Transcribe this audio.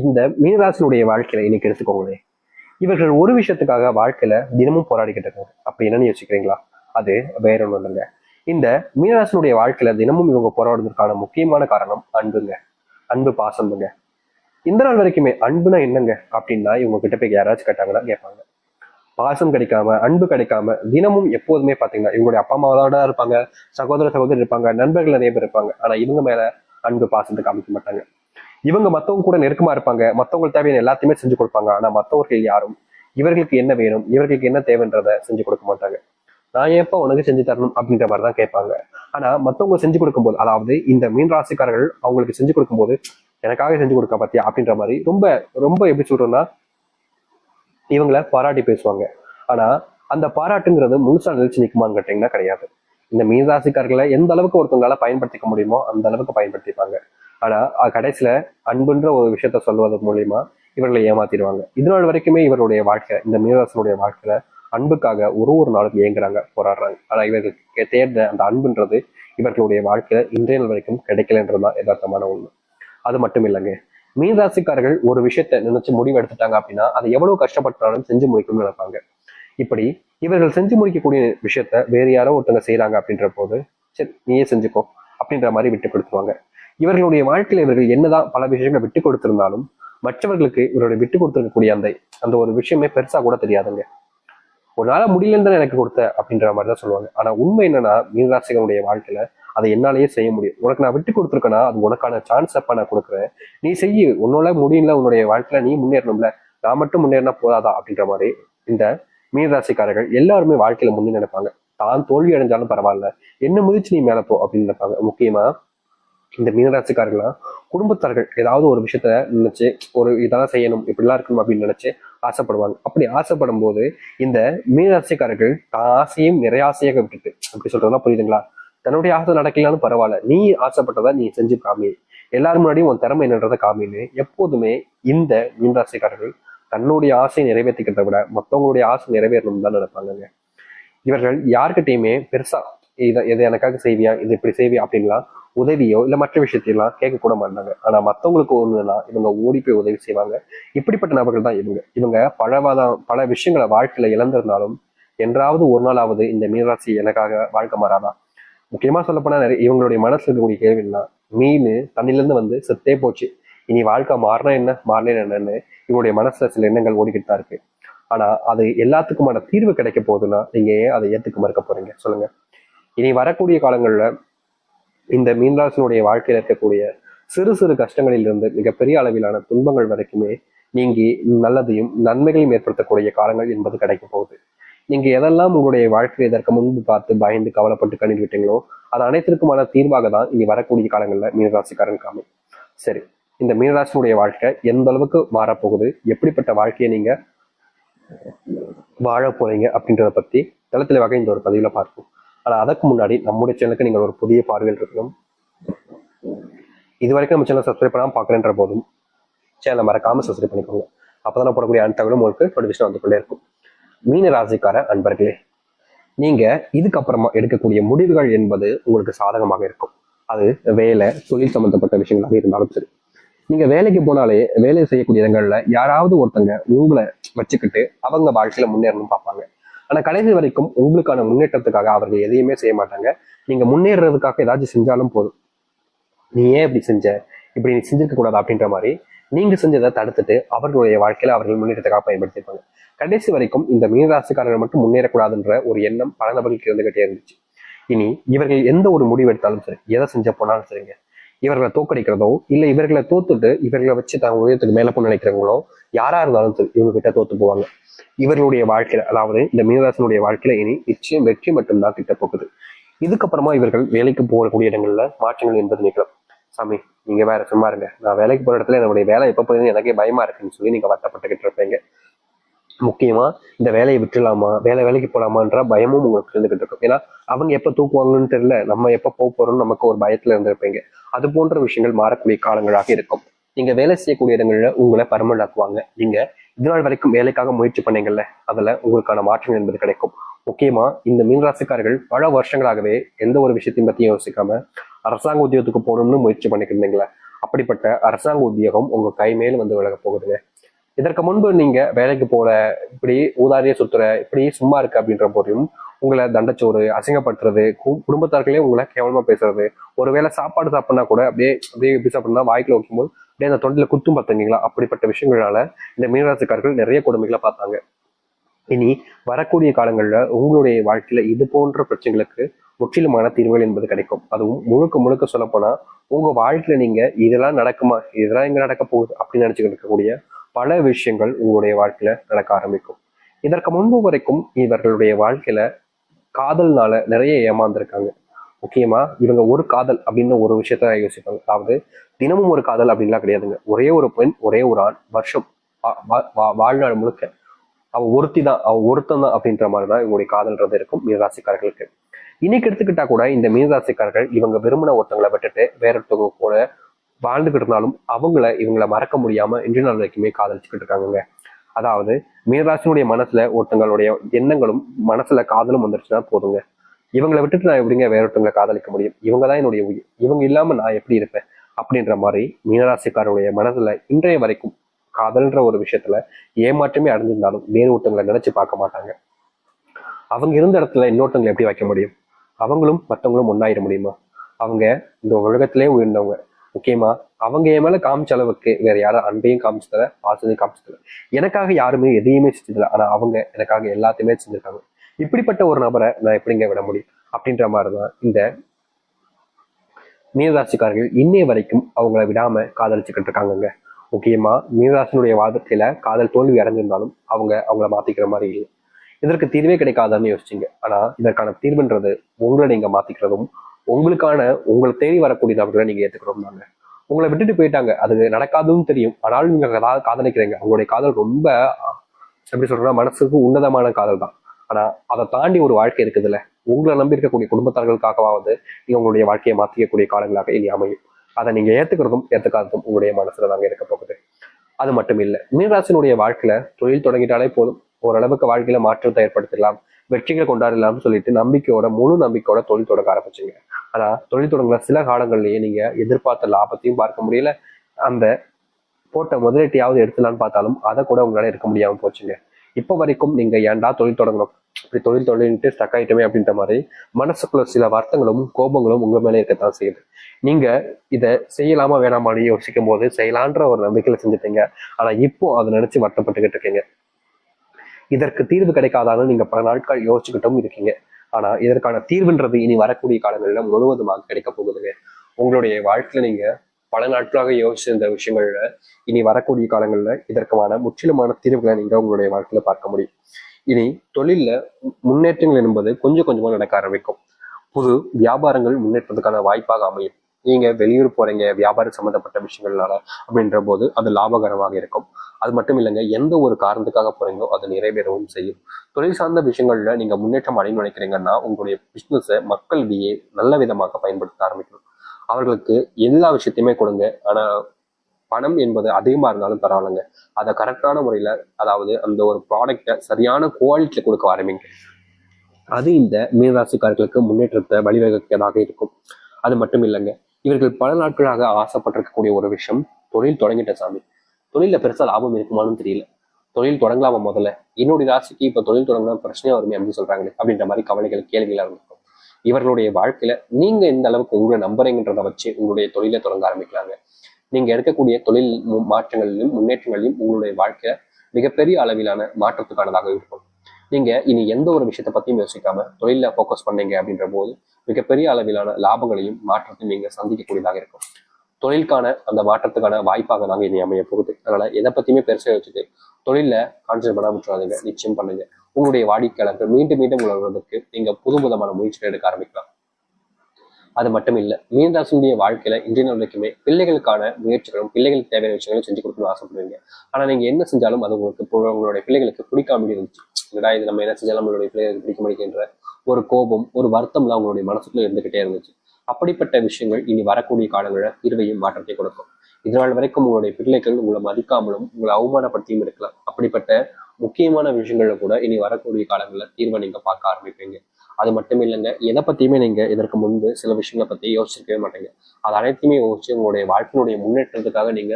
இந்த மீனராசினுடைய வாழ்க்கையில இன்னைக்கு எடுத்துக்கோங்களேன். இவர்கள் ஒரு விஷயத்துக்காக வாழ்க்கையில தினமும் போராடிக்கிட்டு இருக்காங்க. அப்படி என்னன்னு யோசிக்கிறீங்களா? அது வேற ஒன்றும் இல்லைங்க. இந்த மீனராசினுடைய வாழ்க்கையில தினமும் இவங்க போராடுறதுக்கான முக்கியமான காரணம் அன்புங்க. அன்பு பாசம்புங்க இந்த நாள் வரைக்குமே அன்புனா என்னங்க? அப்படின்னா இவங்க கிட்ட போய் யாராச்சும் கேட்டாங்கன்னா கேட்பாங்க. பாசம் கிடைக்காம அன்பு கிடைக்காம தினமும் எப்போதுமே பாத்தீங்கன்னா இவங்களுடைய அப்பா அம்மாவோட இருப்பாங்க சகோதர சகோதரி இருப்பாங்க நண்பர்கள் நிறைய பேர் இருப்பாங்க. ஆனா இவங்க மேல அன்பு பாசத்தை காமிக்க மாட்டாங்க. இவங்க மத்தவங்க கூட நெருக்கமா இருப்பாங்க. மத்தவங்களுக்கு தேவையான எல்லாத்தையுமே செஞ்சு கொடுப்பாங்க. ஆனா மத்தவர்கள் யாரும் இவர்களுக்கு என்ன வேணும் இவர்களுக்கு என்ன தேவைன்றத செஞ்சு கொடுக்க மாட்டாங்க. நான் ஏப்பா உனக்கு செஞ்சு தரணும் அப்படின்ற மாதிரி தான் கேட்பாங்க. ஆனா மத்தவங்க செஞ்சு கொடுக்கும்போது அதாவது இந்த மீன் ராசிக்காரர்கள் அவங்களுக்கு செஞ்சு கொடுக்கும்போது எனக்காக செஞ்சு கொடுக்க பாத்தியா அப்படின்ற மாதிரி ரொம்ப ரொம்ப எப்படி சொல்றோம்னா இவங்கள பாராட்டி பேசுவாங்க. ஆனா அந்த பாராட்டுங்கிறது முழுசா நிலைச்சு நிற்குமான்னு கேட்டீங்கன்னா கிடையாது. இந்த மீன் ராசிக்காரர்களை எந்த அளவுக்கு ஒருத்தவங்களால பயன்படுத்திக்க முடியுமோ அந்த அளவுக்கு பயன்படுத்திப்பாங்க. ஆனால் கடைசியில் அன்புன்ற ஒரு விஷயத்த சொல்வதன் மூலியமா இவர்களை ஏமாத்திடுவாங்க. இது நாள் வரைக்குமே இவருடைய வாழ்க்கை இந்த மீனராசனுடைய வாழ்க்கையில அன்புக்காக ஒரு ஒரு நாளும் இயங்குறாங்க போராடுறாங்க. ஆனால் இவர்களுக்கு தேர்ந்த அந்த அன்புன்றது இவர்களுடைய வாழ்க்கையில இன்றைய நாள் வரைக்கும் கிடைக்கலன்றதுதான் யதார்த்தமான ஒன்று அது மட்டும் இல்லைங்க. மீன் ராசிக்காரர்கள் ஒரு விஷயத்த நினைச்சு முடிவு எடுத்துட்டாங்க அப்படின்னா அதை எவ்வளவு கஷ்டப்பட்டாலும் செஞ்சு முடிக்கணும்னு நினைப்பாங்க. இப்படி இவர்கள் செஞ்சு முடிக்கக்கூடிய விஷயத்த வேறு யாரோ ஒருத்தங்க செய்யறாங்க அப்படின்ற போது சரி நீயே செஞ்சுக்கோ அப்படின்ற மாதிரி விட்டு கொடுத்துருவாங்க. இவர்களுடைய வாழ்க்கையில இவர்கள் என்னதான் பல விஷயங்களை விட்டு கொடுத்திருந்தாலும் மற்றவர்களுக்கு இவருடைய விட்டு கொடுத்துருக்கக்கூடிய அந்த அந்த ஒரு விஷயமே பெருசா கூட தெரியாதுங்க. ஒரு நாள முடியலன்னு எனக்கு கொடுத்த அப்படின்ற மாதிரி தான் சொல்லுவாங்க. ஆனா உண்மை என்னன்னா மீனராசிகளுடைய வாழ்க்கையில அதை என்னாலேயே செய்ய முடியும். உனக்கு நான் விட்டு கொடுத்துருக்கேன்னா அது உனக்கான சான்ஸ் அப்ப நான் கொடுக்குறேன். நீ செய்யு. உன்னால முடியல உன்னுடைய வாழ்க்கையில நீ முன்னேறணும்ல. நான் மட்டும் முன்னேறினா போதாதா அப்படின்ற மாதிரி இந்த மீனராசிக்காரர்கள் எல்லாருமே வாழ்க்கையில முன்னே நினைப்பாங்க. தான் தோல்வி அடைஞ்சாலும் பரவாயில்ல. என்ன முதிச்சு நீ மேலப்போ போ அப்படின்னு நினைப்பாங்க. முக்கியமா இந்த மீனராசிக்காரர்கள்லாம் குடும்பத்தார்கள் ஏதாவது ஒரு விஷயத்த நினைச்சு ஒரு இதெல்லாம் செய்யணும் இப்படிலாம் இருக்கணும் அப்படின்னு நினைச்சு ஆசைப்படுவாங்க. அப்படி ஆசைப்படும் போது இந்த மீனராசிக்காரர்கள் தான் ஆசையும் நிறைய ஆசையாக விட்டுட்டு அப்படி சொல்றதுனா புரியுதுங்களா? தன்னுடைய ஆசை நடக்கலான்னு பரவாயில்ல. நீ ஆசைப்பட்டதா நீ செஞ்சு காமி. எல்லாரும் முன்னாடியும் உன் திறமை என்னன்றதை காமின்னு எப்போதுமே இந்த மீனராசிக்காரர்கள் தன்னுடைய ஆசையை நிறைவேற்றிக்கிறத விட மற்றவங்களுடைய ஆசை நிறைவேறணும் தான் நினைப்பாங்க இவர்கள் யார்கிட்டயுமே பெருசா இதை இதை எனக்காக செய்வியா? இது இப்படி செய்வியா? அப்படின்லாம் உதவியோ இல்லை மற்ற விஷயத்தையெல்லாம் கேட்கக்கூட மாட்டாங்க. ஆனால் மற்றவங்களுக்கு ஒன்றுனா இவங்க ஓடி போய் உதவி செய்வாங்க. இப்படிப்பட்ட நபர்கள் தான் இவங்க. இவங்க பழவாதான் பல விஷயங்களை வாழ்க்கையில் இழந்திருந்தாலும் என்றாவது ஒரு நாளாவது இந்த மீனராசி எனக்காக வாழ்க்கை மாறாதா? முக்கியமாக சொல்லப்போனால் நிறைய இவங்களுடைய மனசில் இருக்கக்கூடிய கேள்வின்னா மீன் தண்ணிலேருந்து வந்து செத்தே போச்சு. இனி வாழ்க்கை மாறினா என்ன? மாறினே என்னன்னு இவங்களுடைய மனசில் சில எண்ணங்கள் ஓடிக்கிட்டு தான் இருக்கு. ஆனால் அது எல்லாத்துக்குமான தீர்வு கிடைக்க போகுதுன்னா நீங்கள் ஏன் அதை ஏற்றுக்க மறுக்க போறீங்க? சொல்லுங்கள் இனி வரக்கூடிய காலங்களில் இந்த மீன்ராசினுடைய வாழ்க்கையில இருக்கக்கூடிய சிறு சிறு கஷ்டங்களில் இருந்து மிகப்பெரிய அளவிலான துன்பங்கள் வரைக்குமே நீங்கி நல்லதையும் நன்மைகளையும் ஏற்படுத்தக்கூடிய காலங்கள் என்பது கிடைக்க போகுது. நீங்க எதெல்லாம் உங்களுடைய வாழ்க்கையை இதற்கு முன்பு பார்த்து பயந்து கவலைப்பட்டு கண்ணீர் விட்டீங்களோ அது அனைத்திற்குமான தீர்வாக தான் இனி வரக்கூடிய காலங்களில் மீனராசிக்காரன் காமி சரி இந்த மீனராசினுடைய வாழ்க்கை எந்த அளவுக்கு மாறப்போகுது? எப்படிப்பட்ட வாழ்க்கையை நீங்க வாழ போறீங்க அப்படின்றத பத்தி தளத்தில் வகை இந்த ஒரு பதிவில் பார்ப்போம். ஆனா அதற்கு முன்னாடி நம்முடைய சேனலுக்கு நீங்கள் ஒரு புதிய பார்வையில் இருக்கணும். இது வரைக்கும் நம்ம சேனல் சப்ஸ்கிரைப் பண்ணாமல் பார்க்குறேன்ற போதும் சேனலை மறக்காமல் சப்ஸ்கிரைப் பண்ணிக்கோங்க. அப்போதான் போடக்கூடிய அனைத்து உங்களுக்கு நோட்டிஃபிகேஷன் வந்து கொண்டே இருக்கும். மீன ராசிக்கார அன்பர்களே நீங்கள் இதுக்கப்புறமா எடுக்கக்கூடிய முடிவுகள் என்பது உங்களுக்கு சாதகமாக இருக்கும். அது வேலை தொழில் சம்பந்தப்பட்ட விஷயங்களாக இருந்தாலும் சரி. நீங்க வேலைக்கு போனாலே வேலை செய்யக்கூடிய இடங்கள்ல யாராவது ஒருத்தங்க உங்களை வச்சுக்கிட்டு அவங்க வாழ்க்கையில முன்னேறணும் பார்ப்பாங்க. ஆனா கடைசி வரைக்கும் உங்களுக்கான முன்னேற்றத்துக்காக அவர்கள் எதையுமே செய்ய மாட்டாங்க. நீங்க முன்னேறதுக்காக ஏதாச்சும் செஞ்சாலும் போதும். நீ ஏன் இப்படி செஞ்ச? இப்படி நீ செஞ்சிருக்க கூடாது அப்படின்ற மாதிரி நீங்க செஞ்சதை தடுத்துட்டு அவர்களுடைய வாழ்க்கையில அவர்கள் முன்னேற்றத்துக்காக பயன்படுத்தியிருப்பாங்க கடைசி வரைக்கும் இந்த மீனராசிக்காரர்கள் மட்டும் முன்னேறக்கூடாதுன்ற ஒரு எண்ணம் பல நபர்களுக்கு இருந்துகிட்டே இருந்துச்சு. இனி இவர்கள் எந்த ஒரு முடிவு எடுத்தாலும் சரி எதை செஞ்ச போனாலும் சரிங்க. இவர்களை தோக்கடிக்கிறதோ இல்லை இவர்களை தோத்துட்டு இவர்களை வச்சு தாங்க உயரத்துக்கு மேல போன நினைக்கிறவங்களோ யாரா இருந்தாலும் சரி இவங்க கிட்ட தோத்து போவாங்க. இவர்களுடைய வாழ்க்கையில அதாவது இந்த மீனராசனுடைய வாழ்க்கையில இனி நிச்சயம் வெற்றி மட்டும்தான் கிட்ட போகுது இதுக்கப்புறமா இவர்கள் வேலைக்கு போகக்கூடிய இடங்கள்ல மாற்றங்கள் என்பது நிகழும். சாமி நீங்க வேற சும்மா இருங்க. நான் வேலைக்கு போற இடத்துல என்னுடைய வேலை எப்ப போகுதுன்னு எனக்கே பயமா இருக்குன்னு சொல்லி நீங்க வருத்தப்பட்டுக்கிட்டு இருப்பீங்க. முக்கியமா இந்த வேலையை விட்டுலாமா வேலை வேலைக்கு போலாமான்ற பயமும் உங்களுக்கு இருந்துகிட்டு இருக்கும். ஏன்னா அவங்க எப்ப தூக்குவாங்கன்னு தெரியல. நம்ம எப்ப போக போறோம்னு நமக்கு ஒரு பயத்துல இருந்திருப்பீங்க. அது போன்ற விஷயங்கள் மாறக்கூடிய காலங்களாக இருக்கும். நீங்க வேலை செய்யக்கூடிய இடங்கள்ல உங்களை பர்மனண்ட் ஆக்குவாங்க. நீங்க இதனால் வரைக்கும் வேலைக்காக முயற்சி பண்ணீங்கல்ல அதுல உங்களுக்கான மாற்றங்கள் என்பது கிடைக்கும். முக்கியமா இந்த மீனராசிக்காரர்கள் பல வருஷங்களாகவே எந்த ஒரு விஷயத்தையும் பத்தியும் யோசிக்காம அரசாங்க உத்தியோகத்துக்கு போகணும்னு முயற்சி பண்ணிக்கிருந்தீங்களே அப்படிப்பட்ட அரசாங்க உத்தியோகம் உங்க கை மேல் வந்து விலக போகுதுங்க. இதற்கு முன்பு நீங்க வேலைக்கு போல இப்படி ஊதாரியை சுத்துற இப்படி சும்மா இருக்கு அப்படின்ற போதையும் உங்களை தண்டச்சோறு அசிங்கப்படுத்துறது கு- குடும்பத்தார்களே உங்களை கேவலமா பேசுறது ஒருவேளை சாப்பாடு சாப்பிட்னா கூட அப்படியே அப்படியே எப்படி சாப்பிட்னா வாய்க்குள்ள வைக்கும்போது அப்படியே அந்த தொண்டில குத்தும் பார்த்தீங்களா? அப்படிப்பட்ட விஷயங்களால இந்த மீனராசிக்காரர்கள் நிறைய கொடுமைகளை பார்த்தாங்க. இனி வரக்கூடிய காலங்களில் உங்களுடைய வாழ்க்கையில் இது போன்ற பிரச்சனைகளுக்கு முற்றிலுமான தீர்வுகள் என்பது கிடைக்கும். அதுவும் முழுக்க முழுக்க சொல்லப்போனால் உங்கள் வாழ்க்கையில் நீங்கள் இதெல்லாம் நடக்குமா? இதெல்லாம் இங்கே நடக்க போகுது? அப்படின்னு நினச்சிக்கிட்டு இருக்கக்கூடிய பல விஷயங்கள் உங்களுடைய வாழ்க்கையில் நடக்க ஆரம்பிக்கும். இதற்கு முன்பு வரைக்கும் இவர்களுடைய வாழ்க்கையில் காதல்னால நிறைய ஏமாந்துருக்காங்க. முக்கியமா இவங்க ஒரு காதல் அப்படின்னு ஒரு விஷயத்த யோசிப்பாங்க. அதாவது தினமும் ஒரு காதல் அப்படின்லாம் கிடையாதுங்க. ஒரே ஒரு பெண் ஒரே ஒரு ஆண் வருஷம் வா- வா- வா- வாழ்நாள் முழுக்க அவ ஒருத்தி தான் அவ ஒருத்தன் தான் அப்படின்ற மாதிரி தான் இவங்களுடைய காதல்ன்றது இருக்கும் மீனராசிக்காரர்களுக்கு. இன்னைக்கு எடுத்துக்கிட்டா கூட இந்த மீனராசிக்காரர்கள் இவங்க விரும்பின ஒருத்தங்களை விட்டுட்டு வேற ஒருத்தவங்க கூட வாழ்ந்துகிட்டு இருந்தாலும் அவங்கள இவங்கள மறக்க முடியாம இன்றைய நாள் வரைக்குமே காதலிச்சுக்கிட்டு இருக்காங்கங்க. அதாவது மீனராசினுடைய மனசுல ஒருத்தங்களுடைய எண்ணங்களும் மனசுல காதலும் வந்துருச்சுன்னா போதுங்க. இவங்களை விட்டுட்டு நான் எப்படிங்க வேற ஒருத்தவங்களை காதலிக்க முடியும்? இவங்க தான் என்னுடைய உயிர். இவங்க இல்லாம நான் எப்படி இருப்பேன்? அப்படின்ற மாதிரி மீனராசிக்காரருடைய மனசுல இன்றைய வரைக்கும் காதல்ன்ற ஒரு விஷயத்துல ஏமாற்றமே அடைஞ்சிருந்தாலும் வேறு ஒருத்தவங்களை நினைச்சு பார்க்க மாட்டாங்க. அவங்க இருந்த இடத்துல இன்னொருத்தவங்களை எப்படி வைக்க முடியும்? அவங்களும் மற்றவங்களும் ஒன்றாயிட முடியுமா? அவங்க இந்த உலகத்திலே உயர்ந்தவங்க. முக்கியமா அவங்க என் மேல காமிச்ச அளவுக்கு வேற யாரும் அன்பையும் காமிச்சதில்ல பாசத்தையும் காமிச்சதில்ல. எனக்காக யாருமே எதையுமே செஞ்சதில்லை. ஆனா அவங்க எனக்காக எல்லாத்தையுமே செஞ்சிருக்காங்க. இப்படிப்பட்ட ஒரு நபரை நான் எப்படிங்க விட முடியும்? அப்படின்ற மாதிரி தான் இந்த மீனராசிக்காரர்கள் இன்னைய வரைக்கும் அவங்கள விடாம காதலிச்சுக்கிட்டு இருக்காங்கங்க. முக்கியமா மீனராசினுடைய வாழ்க்கையில காதல் தோல்வி அடைஞ்சிருந்தாலும் அவங்க அவங்கள மாத்திக்கிற மாதிரி இல்லை. இதற்கு தீர்வே கிடைக்காதான்னு யோசிச்சீங்க. ஆனா இதற்கான தீர்வுன்றது உங்களை நீங்க மாத்திக்கிறதும் உங்களுக்கான உங்களை தேடி வரக்கூடிய நபர்களை நீங்க ஏத்துக்கிறோம் தாங்க. உங்களை விட்டுட்டு போயிட்டாங்க. அது நடக்காதுன்னு தெரியும். ஆனாலும் நீங்க காதலிக்கிறீங்க. உங்களுடைய காதல் ரொம்ப எப்படி சொல்றேன்னா மனசுக்கு உன்னதமான காதல் தான் ஆனா அதை தாண்டி ஒரு வாழ்க்கை இருக்குதுல்ல? உங்களை நம்பி இருக்கக்கூடிய குடும்பத்தார்களுக்காகவாவது நீங்க உங்களுடைய வாழ்க்கையை மாத்திக்கக்கூடிய காலங்களாக இனி அமையும். அதை நீங்க ஏத்துக்கிறதும் ஏத்துக்காததும் உங்களுடைய மனசுல தாங்க இருக்க போகுது. அது மட்டும் இல்லை மீனராசினுடைய வாழ்க்கையில தொழில் தொடங்கிட்டாலே போதும். ஓரளவுக்கு வாழ்க்கையில மாற்றத்தை ஏற்படுத்திடலாம் வெற்றிகளை கொண்டாடலாம்னு சொல்லிட்டு நம்பிக்கையோட முழு நம்பிக்கையோட தொழில் தொடங்க ஆரம்பிச்சிங்க. ஆனா தொழில் தொடங்குற சில காலங்கள்லயே நீங்க எதிர்பார்த்த லாபத்தையும் பார்க்க முடியல. அந்த போட்ட முதலீட்டையாவது எடுத்துலான்னு பார்த்தாலும் அதை கூட உங்களால இருக்க முடியாம போச்சுங்க. இப்போ வரைக்கும் நீங்க ஏன்டா தொழில் தொடங்கணும்? இப்படி தொழில் தொழில்ட்டு ஸ்டக் ஆயிட்டமே அப்படின்ற மாதிரி மனசுக்குள்ள சில வருத்தங்களும் கோபங்களும் உங்க மேலே இருக்கத்தான் செய்யுது. நீங்க இதை செய்யலாமா வேணாமான்னு யோசிக்கும் போது செய்யலான்ற ஒரு நம்பிக்கையில செஞ்சுட்டீங்க. ஆனா இப்போ அதை நினைச்சு வருத்தப்பட்டுக்கிட்டு இருக்கீங்க. இதற்கு தீர்வு கிடைக்காதான்னு நீங்க பல நாட்கள் யோசிச்சுக்கிட்டும் இருக்கீங்க. ஆனா இதற்கான தீர்வுன்றது இனி வரக்கூடிய காலங்களில் முழுவதுமாக கிடைக்க போகுதுங்க. உங்களுடைய வாழ்க்கையில நீங்க பல நாட்களாக யோசிச்சிருந்த விஷயங்கள்ல இனி வரக்கூடிய காலங்கள்ல இதற்கான முற்றிலுமான தீர்வுகளை நீங்க உங்களுடைய வாழ்க்கையில பார்க்க முடியும். இனி தொழிலில் முன்னேற்றங்கள் என்பது கொஞ்சம் கொஞ்சமாக நடக்க ஆரம்பிக்கும். புது வியாபாரங்கள் முன்னேற்றத்துக்கான வாய்ப்பாக அமையும். நீங்க வெளியூர் போறீங்க வியாபாரம் சம்மந்தப்பட்ட விஷயங்கள்னால அப்படின்ற போது அது லாபகரமாக இருக்கும். அது மட்டும் இல்லைங்க எந்த ஒரு காரணத்துக்காக போறீங்களோ அது நிறைவேறவும் செய்யும். தொழில் சார்ந்த விஷயங்கள்ல நீங்க முன்னேற்றம் அடையணும்னு நினைக்கிறீங்கன்னா உங்களுடைய பிசினஸை மக்களிடையே நல்ல விதமாக பயன்படுத்த ஆரம்பிக்கணும். அவர்களுக்கு எல்லா விஷயத்தையுமே கொடுங்க. ஆனா பணம் என்பது அதிகமா இருந்தாலும் பரவாயில்லைங்க. அதை கரெக்டான முறையில அதாவது அந்த ஒரு ப்ராடக்டை சரியான குவாலிட்டியில் கொடுக்க ஆரம்பிங்க. அது இந்த மீனராசிக்காரர்களுக்கு முன்னேற்றத்தை வழிவகுக்கதாக இருக்கும். அது மட்டும் இல்லைங்க இவர்கள் பல நாட்களாக ஆசைப்பட்டிருக்கக்கூடிய ஒரு விஷயம் தொழில் தொடங்கிட்ட சாமி. தொழில பெருசா லாபம் இருக்குமான்னு தெரியல. தொழில் தொடங்கலாமா முதல்ல? என்னுடைய ராசிக்கு இப்ப தொழில் தொடங்கினா பிரச்சனையா வருமே அப்படின்னு சொல்றாங்களே அப்படின்ற மாதிரி கவலைகள் கேள்விகளாக இருக்கும். இவர்களுடைய வாழ்க்கையில நீங்க எந்த அளவுக்கு உங்களை நம்புறீங்கன்றத வச்சு உங்களுடைய தொழிலை தொடங்க ஆரம்பிக்கலாங்க. நீங்க எடுக்கக்கூடிய தொழில் மாற்றங்களிலும் முன்னேற்றங்களிலும் உங்களுடைய வாழ்க்கை மிகப்பெரிய அளவிலான மாற்றத்துக்கானதாக இருக்கும். நீங்க இனி எந்த ஒரு விஷயத்தை பத்தியும் யோசிக்காம தொழில ஃபோக்கஸ் பண்ணீங்க அப்படின்ற போது மிகப்பெரிய அளவிலான லாபங்களையும் மாற்றத்தையும் நீங்க சந்திக்கக்கூடியதாக இருக்கும். தொழிலுக்கான அந்த மாற்றத்துக்கான வாய்ப்பாக நாங்கள் இனி அமைய போகுது. அதனால எதை பத்தியுமே பெருசா வச்சுட்டு தொழில கான்சென்ட் பண்ண விட்டுறாதீங்க நிச்சயம் பண்ணுங்க. உங்களுடைய வாடிக்கையாளர்கள் மீண்டும் மீண்டும் உணர்வதற்கு நீங்க புது விதமான முயற்சிகள் எடுக்க ஆரம்பிக்கலாம். அது மட்டும் இல்லை மீனராசினுடைய வாழ்க்கையில இன்றைய நாள் வரைக்குமே பிள்ளைகளுக்கான முயற்சிகளும் பிள்ளைகளுக்கு தேவையான விஷயங்களும் செஞ்சு கொடுக்கணும்னு ஆசைப்படுவீங்க ஆனா நீங்க என்ன செஞ்சாலும் அது உங்களுக்கு உங்களுடைய பிள்ளைகளுக்கு பிடிக்காம இருந்துச்சு. இல்லடா இது நம்ம என்ன செஞ்சாலும் நம்மளுடைய பிள்ளைகளுக்கு பிடிக்க முடியுன்ற ஒரு கோபம் ஒரு வருத்தம்லாம் உங்களுடைய மனசுக்குள்ள இருந்துகிட்டே இருந்துச்சு. அப்படிப்பட்ட விஷயங்கள் இனி வரக்கூடிய காலங்களில் தீர்வையும் மாற்றத்தை கொடுக்கும். இதனால் வரைக்கும் உங்களுடைய பிள்ளைகள் உங்களை மதிக்காமலும் உங்களை அவமானப்படுத்தியும் இருக்கலாம். அப்படிப்பட்ட முக்கியமான விஷயங்கள்ல கூட இனி வரக்கூடிய காலங்களில் தீர்வை நீங்க பார்க்க ஆரம்பிப்பீங்க. அது மட்டும் இல்லைங்க எதை பற்றியுமே நீங்கள் இதற்கு முன்பு சில விஷயங்களை பற்றி யோசிச்சிருக்கவே மாட்டீங்க. அது அனைத்தையுமே யோசிச்சு உங்களுடைய வாழ்க்கையினுடைய முன்னேற்றத்துக்காக நீங்கள்